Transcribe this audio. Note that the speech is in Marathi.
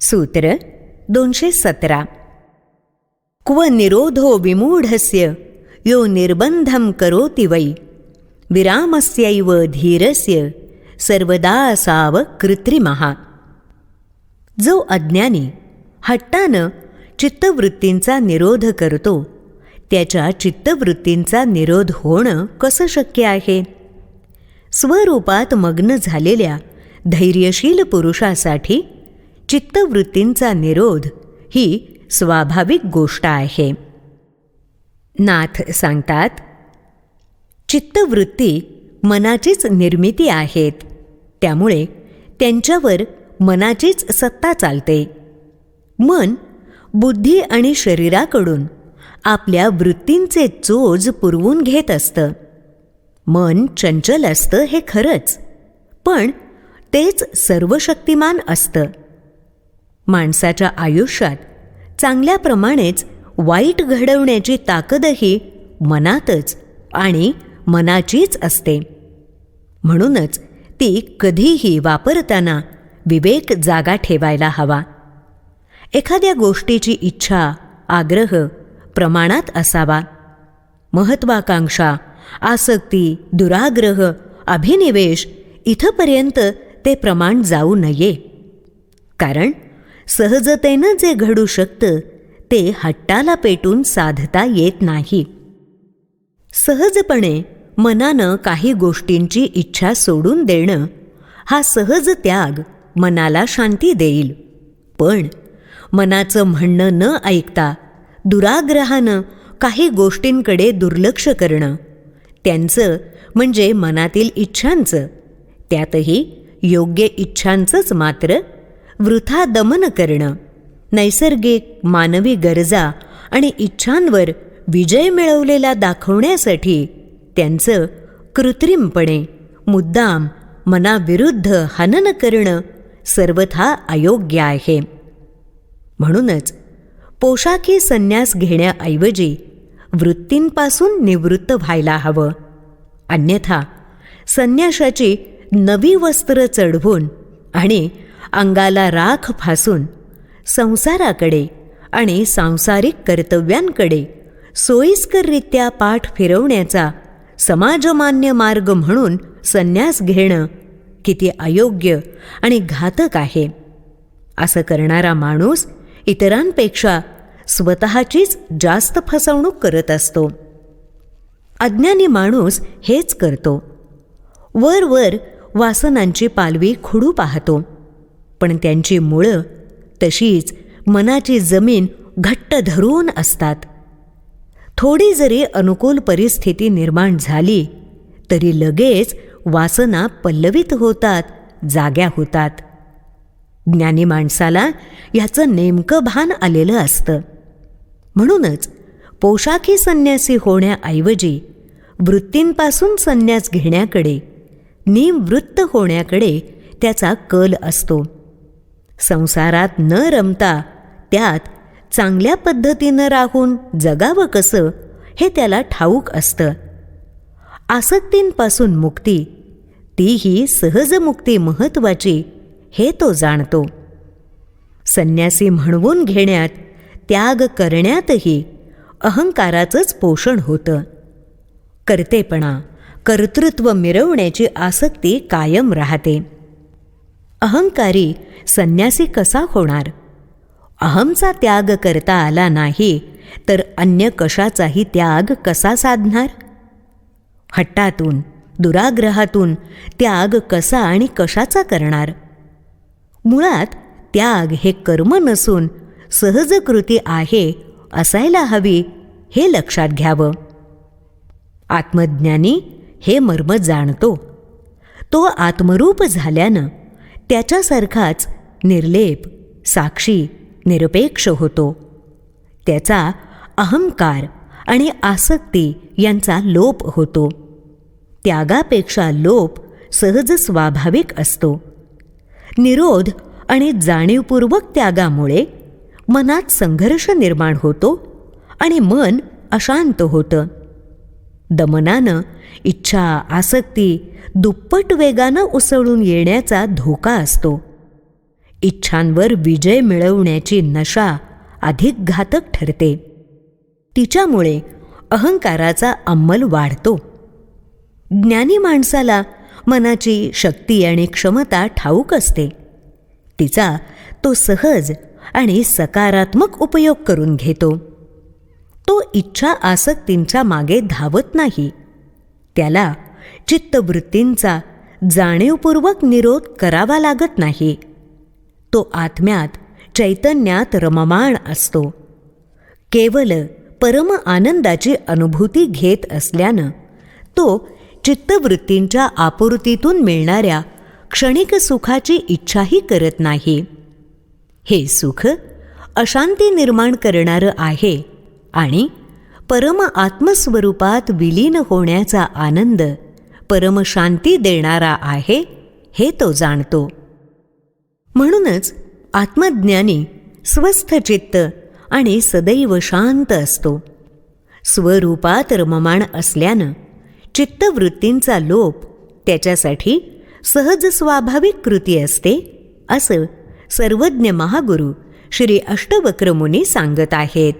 सूत्र दोनशे सतरा. क्व निरोधो विमूढस्य यो निर्बंधं करोति वै. विरामस्यैव धीरस्य सर्वदा साव कृत्रिमहा जो अज्ञानी हट्टानं चित्तवृत्तींचा निरोध करतो त्याच्या चित्तवृत्तींचा निरोध होणं कसं शक्य आहे? स्वरूपात मग्न झालेल्या धैर्यशील पुरुषासाठी चित्तवृत्तींचा निरोध ही स्वाभाविक गोष्ट आहे. नाथ सांगतात चित्तवृत्ती मनाचीच निर्मिती आहेत. त्यामुळे त्यांच्यावर मनाचीच सत्ता चालते. मन बुद्धी आणि शरीराकडून आपल्या वृत्तींचे चोज पुरवून घेत असतं. मन चंचल असतं हे खरंच पण तेच सर्वशक्तिमान असतं. माणसाच्या आयुष्यात चांगल्याप्रमाणेच वाईट घडवण्याची ताकदही मनातच आणि मनाचीच असते. म्हणूनच ती कधीही वापरताना विवेक जागा ठेवायला हवा. एखाद्या गोष्टीची इच्छा आग्रह प्रमाणात असावा. महत्वाकांक्षा आसक्ती दुराग्रह अभिनिवेश इथपर्यंत ते प्रमाण जाऊ नये. कारण सहजतेनं जे घडू शकतं ते हट्टाला पेटून साधता येत नाही. सहजपणे मनानं काही गोष्टींची इच्छा सोडून देणं हा सहज त्याग मनाला शांती देईल. पण मनाचं म्हणणं न ऐकता दुराग्रहानं काही गोष्टींकडे दुर्लक्ष करणं त्यांचं म्हणजे मनातील इच्छांचं त्यातही योग्य इच्छांचंच मात्र वृथा दमन करणं नैसर्गिक मानवी गरजा आणि इच्छांवर विजय मिळवलेला दाखवण्यासाठी त्यांचं कृत्रिमपणे मुद्दाम मनाविरुद्ध हनन करणं सर्वथा अयोग्य आहे. म्हणूनच पोशाखी संन्यास घेण्याऐवजी वृत्तींपासून निवृत्त व्हायला हवं. अन्यथा संन्याशाची नवी वस्त्र चढवून आणि अंगाला राख फासून संसाराकडे आणि सांसारिक कर्तव्यांकडे सोयीस्कररित्या पाठ फिरवण्याचा समाजमान्य मार्ग म्हणून संन्यास घेणं किती अयोग्य आणि घातक आहे. असं करणारा माणूस इतरांपेक्षा स्वतःचीच जास्त फसवणूक करत असतो. अज्ञानी माणूस हेच करतो. वर वर वासनांची पालवी खुडू पाहतो. पण त्यांची मुळं तशीच मनाची जमीन घट्ट धरून असतात. थोडी जरी अनुकूल परिस्थिती निर्माण झाली तरी लगेच वासना पल्लवित होतात जाग्या होतात. ज्ञानी माणसाला ह्याचं नेमकं भान आलेलं असतं. म्हणूनच पोशाखी संन्यासी होण्याऐवजी वृत्तींपासून संन्यास घेण्याकडे निवृत्त होण्याकडे त्याचा कल असतो. संसारात न रमता त्यात चांगल्या पद्धतीनं राहून जगावं कसं हे त्याला ठाऊक असतं. आसक्तींपासून मुक्ती तीही सहज मुक्ती महत्वाची हे तो जाणतो. संन्यासी म्हणवून घेण्यात त्याग करण्यातही अहंकाराचंच पोषण होतं. कर्तेपणा कर्तृत्व मिरवण्याची आसक्ती कायम राहते. अहंकारी संन्यासी कसा होणार? अहमचा त्याग करता आला नाही तर अन्य कशाचाही त्याग कसा साधणार? हट्टातून दुराग्रहातून त्याग कसा आणि कशाचा करणार? मुळात त्याग हे कर्म नसून सहज कृती आहे असायला हवी हे लक्षात घ्यावं. आत्मज्ञानी हे मर्म जाणतो. तो आत्मरूप झाल्यानं त्याच्यासारखाच निर्लेप साक्षी निरपेक्ष होतो. त्याचा अहंकार आणि आसक्ती यांचा लोप होतो. त्यागापेक्षा लोप सहज स्वाभाविक असतो. निरोध आणि जाणीवपूर्वक त्यागामुळे मनात संघर्ष निर्माण होतो आणि मन अशांत होतं. दमनानं इच्छा आसक्ती दुप्पट वेगानं उसळून येण्याचा धोका असतो. इच्छांवर विजय मिळवण्याची नशा अधिक घातक ठरते. तिच्यामुळे अहंकाराचा अंमल वाढतो. ज्ञानी माणसाला मनाची शक्ती आणि क्षमता ठाऊक असते. तिचा तो सहज आणि सकारात्मक उपयोग करून घेतो. तो इच्छा आसक्तींच्या मागे धावत नाही. त्याला चित्तवृत्तींचा जाणीवपूर्वक निरोध करावा लागत नाही. तो आत्म्यात चैतन्यात रममाण असतो. केवल परम आनंदाची अनुभूती घेत असल्यानं तो चित्तवृत्तींच्या आपूर्तीतून मिळणाऱ्या क्षणिक सुखाची इच्छाही करत नाही. हे सुख अशांती निर्माण करणारं आहे आणि परम आत्मस्वरूपात विलीन होण्याचा आनंद परमशांती देणारा आहे हे तो जाणतो. म्हणूनच आत्मज्ञानी स्वस्थ चित्त आणि सदैव शांत असतो. स्वरूपात रममाण असल्यानं चित्तवृत्तींचा लोप त्याच्यासाठी सहज स्वाभाविक कृती असते असं सर्वज्ञ महागुरू श्री अष्टवक्रमुनी सांगत आहेत.